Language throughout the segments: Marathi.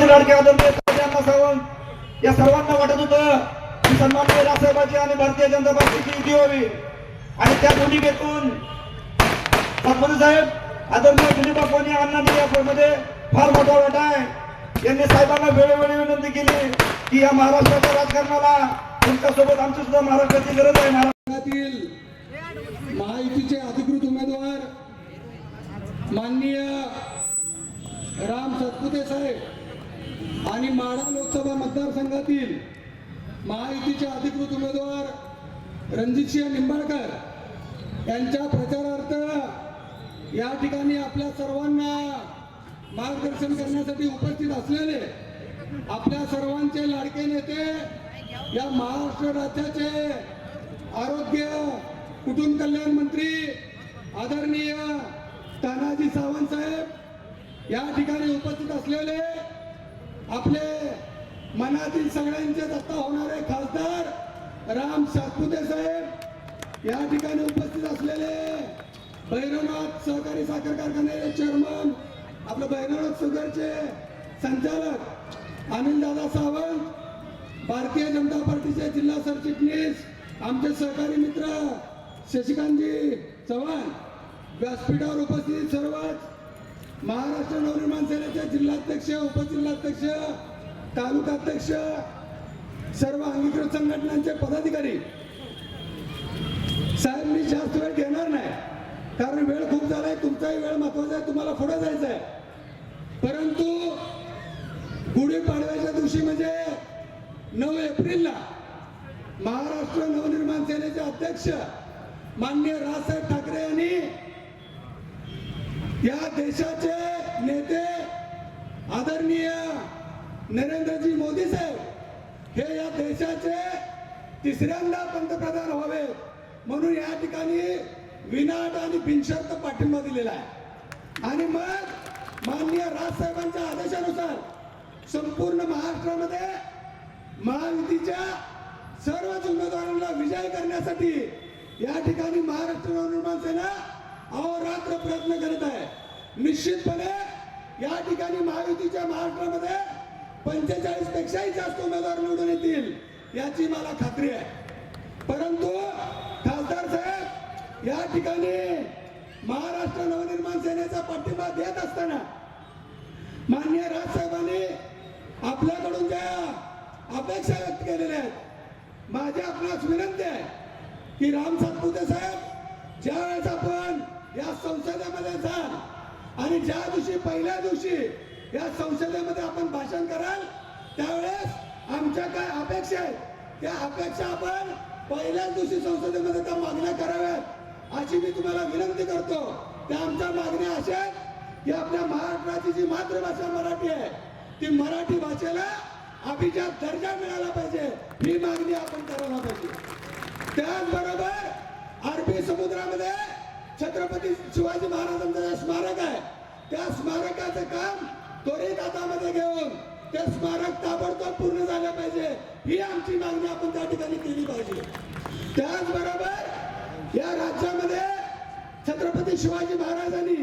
लाडके आदरणीय सावंत. या सर्वांना वाटत होतं की सन्माननीय राजसाहेबांची आणि भारतीय जनता पार्टीची युती व्हावी. आणि त्या भूमिकेतून सातपुते साहेब आदरणीय दिलीपा कोणी अण्णांनी या मध्ये फार मोठा वाटा आहे. यांनी साहेबांना वेळोवेळी विनंती केली की या महाराष्ट्राच्या राजकारणाला तुमच्यासोबत आमची सुद्धा महाराष्ट्राची गरज आहे. महाराष्ट्रातील महायुतीचे अधिकृत उमेदवार माननीय राम सतपुते साहेब. आणि माढा लोकसभा मतदारसंघातील महायुतीचे अधिकृत उमेदवार रणजितसिंह निंबाळकर यांच्या प्रचारार्थ या ठिकाणी आपल्या सर्वांना मार्गदर्शन करण्यासाठी उपस्थित असलेले आपल्या सर्वांचे लाडके नेते या महाराष्ट्र राज्याचे आरोग्य कुटुंब कल्याण मंत्री आदरणीय तानाजी सावंत साहेब या ठिकाणी उपस्थित असलेले आपले मनातील सगळ्यांचे दत्ता होणारे खासदार राम सातपुते साहेब या ठिकाणी उपस्थित असलेले भैरवनाथ सहकारी साखर कारखान्याचे चेअरमन आपलं भैरवनाथ सुगरचे संचालक अनिल सावंत भारतीय जनता पार्टीचे जिल्हा सरचिटणीस आमचे सहकारी मित्र शशिकांतजी चव्हाण व्यासपीठावर उपस्थित सर्वच महाराष्ट्र नवनिर्माण सेनेचे जिल्हाध्यक्ष उपजिल्हाध्यक्ष तालुकाध्यक्ष सर्व अंगीकृत संघटनांचे पदाधिकारी. साहेब मी जास्त वेळ घेणार नाही. कारण वेळ खूप झालाय तुमचाही वेळ महत्त्वाचा आहे तुम्हाला पुढे जायचं आहे. परंतु गुढीपाडव्याच्या दिवशी म्हणजे नऊ एप्रिलला महाराष्ट्र नवनिर्माण सेनेचे अध्यक्ष माननीय राजसाहेब ठाकरे यांनी या देशाचे नेते आदरणीय नरेंद्रजी मोदी साहेब हे या देशाचे तिसऱ्यांदा पंतप्रधान व्हावे म्हणून या ठिकाणी विनाट आणि बिनशर्त पाठिंबा दिलेला आहे. आणि मग माननीय राजसाहेबांच्या आदेशानुसार संपूर्ण महाराष्ट्रामध्ये महायुतीच्या सर्वच उमेदवारांना विजय करण्यासाठी या ठिकाणी महाराष्ट्र नवनिर्माण सेना अहोरात्र प्रयत्न करत आहे. निश्चितपणे या ठिकाणी महायुतीच्या महाराष्ट्रामध्ये पंचेचाळीस पेक्षाही जास्त उमेदवार निवडून येतील याची मला खात्री आहे. परंतु खासदार साहेब या ठिकाणी महाराष्ट्र नवनिर्माण सेनेचा पाठिंबा देत असताना माननीय राजसाहेबांनी आपल्याकडून ज्या अपेक्षा व्यक्त केलेल्या आहेत माझी आपणास विनंती आहे की राम सातपुते साहेब ज्या वेळेस आपण या संसदेमध्ये आणि ज्या दिवशी पहिल्या दिवशी या संसदेमध्ये आपण भाषण कराल त्यावेळेस आमच्या काय अपेक्षा आहेत? त्या अपेक्षा आपण पहिल्याच दिवशी संसदेमध्ये त्या मागण्या कराव्यात अशी मी तुम्हाला विनंती करतो. त्या आमच्या मागण्या अशा आहेत की आपल्या महाराष्ट्राची जी मातृभाषा मराठी आहे ती मराठी भाषेला अभिजात दर्जा मिळाला पाहिजे. ही मागणी आपण करायला पाहिजे. त्याचबरोबर अरबी समुद्रामध्ये छत्रपती शिवाजी महाराजांचं जे स्मारक आहे त्या स्मारकाचं काम त्वरित हातामध्ये घेऊन ते स्मारक ताबडतोब पूर्ण झालं पाहिजे. ही आमची मागणी आपण त्या ठिकाणी केली पाहिजे. त्याचबरोबर या राज्यामध्ये छत्रपती शिवाजी महाराजांनी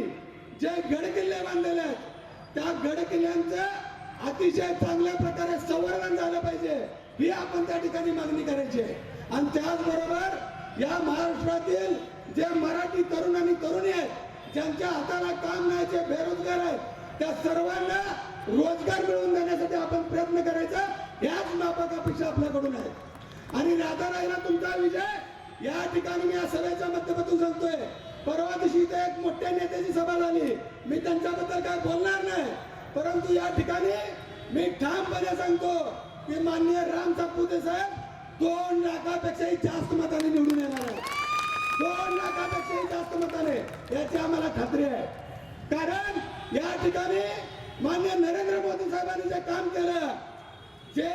जे गड किल्ले बांधलेले आहेत त्या गड किल्ल्यांचं अतिशय चांगल्या प्रकारे संवर्धन झालं पाहिजे. ही आपण त्या ठिकाणी मागणी करायची आहे. आणि त्याचबरोबर या महाराष्ट्रातील जे मराठी तरुण आणि तरुणी आहेत ज्यांच्या हाताला काम नाही जे बेरोजगार आहेत त्या सर्वांना रोजगार मिळवून देण्यासाठी आपण प्रयत्न करायचा याच माफक अपेक्षा आपल्याकडून आहे. आणि राधा राहिला तुमचा विजय या ठिकाणी मी या सभेच्या माध्यमातून सांगतोय. परवा दिवशी इथे एक मोठ्या नेत्याची सभा झाली. मी त्यांच्याबद्दल काय बोलणार नाही. परंतु या ठिकाणी मी ठामपणे सांगतो की माननीय राम सातपुते साहेब दोन लाखापेक्षाही जास्त मताने निवडून येणार आहे दोन लाखापेक्षाही जास्त मताने. याची आम्हाला खात्री आहे. कारण या ठिकाणी मान्य नरेंद्र मोदी साहेबांनी जे काम केलं जे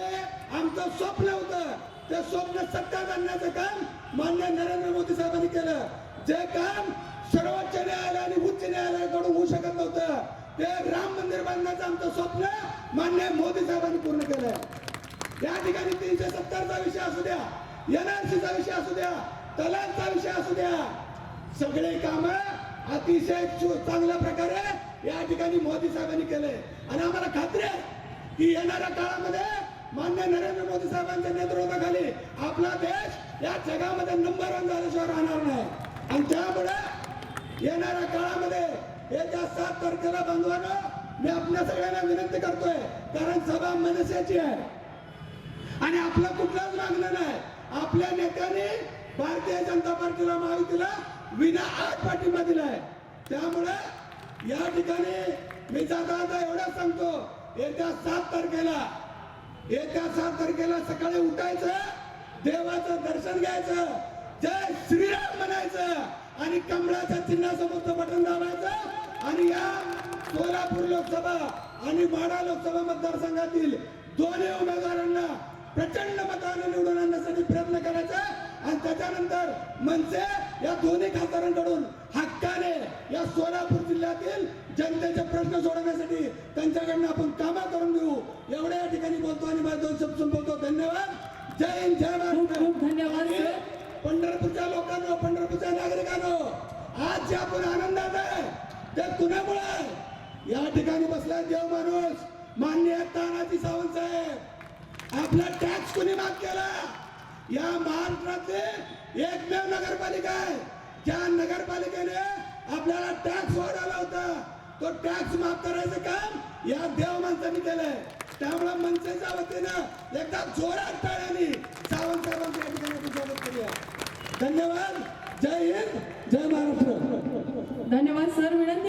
आमचं स्वप्न होतं ते स्वप्न सत्यात आणण्याचं काम मान्य नरेंद्र मोदी साहेबांनी केलं. जे काम सर्वोच्च न्यायालय आणि उच्च न्यायालयाकडून होऊ शकत नव्हतं ते राम मंदिर बांधण्याचं आमचं स्वप्न मान्य मोदी साहेबांनी पूर्ण केलं या ठिकाणी तीनशे सत्तरचा विषय असू द्या एनआरसीचा विषय असू द्या तलाकचा विषय असू द्या. सगळे काम अतिशय चांगल्या प्रकारे या ठिकाणी मोदी साहेबांनी केले. आणि आम्हाला खात्री आहे की येणाऱ्या काळामध्ये मान्य नरेंद्र मोदी साहेबांच्या नेतृत्वाखाली आपला देश या जगामध्ये नंबर वन झाल्याशिवाय राहणार नाही. आणि त्यामुळे येणाऱ्या काळामध्ये येत्या सात तारखेला बांधवानं मी आपल्या सगळ्यांना विनंती करतोय कारण सभा मनसेची आहे. आणि आपलं कुठलंच मागणं नाही. आपल्या नेत्यांनी भारतीय जनता पार्टीला महायुतीला विना आठ पाठिंबा दिलाय त्यामुळे या ठिकाणी मी जाता एवढंच सांगतो येत्या सात तारखेला येत्या सात तारखेला सकाळी उठायचं देवाचं दर्शन घ्यायचं जय श्रीराम म्हणायचं आणि कमळाच्या चिन्हासमोरचं बटन दाबायचं आणि या सोलापूर लोकसभा आणि वाडा लोकसभा मतदारसंघातील दोन्ही उमेदवारांना प्रचंड मताने निवडून आणण्यासाठी प्रयत्न करायचा. आणि त्याच्यानंतर मनसे या दोन्ही खासदारांकडून हक्काने या सोलापूर जिल्ह्यातील जनतेचे प्रश्न सोडवण्यासाठी त्यांच्याकडनं आपण कामं करून घेऊ. एवढ्या या ठिकाणी बोलतो आणि माझे दोन शब्द संपवतो. धन्यवाद. जय हिंद जय महाराष्ट्र. खूप धन्यवाद पंढरपूरच्या लोकांनो पंढरपूरच्या नागरिकांनो आज जे आपण आनंदात आहे ते कुणामुळे आहे? या ठिकाणी बसलाय देव माणूस मान्य तानाजी सावंत साहेब. आपला टॅक्स कोणी माफ केला? या महाराष्ट्राचे एकमेव नगरपालिका आहे. ज्या नगरपालिकेने आपल्याला टॅक्स वाढवला होता तो टॅक्स माफ करायचं काम या देव माणसांनी केलंय. त्यामुळे मनसेच्या वतीनं एकदा जोरात टाळ्यानी सावंत साहेबांच्या ठिकाणी स्वागत करूया. धन्यवाद. जय हिंद. जय महाराष्ट्र. धन्यवाद सर. विनंती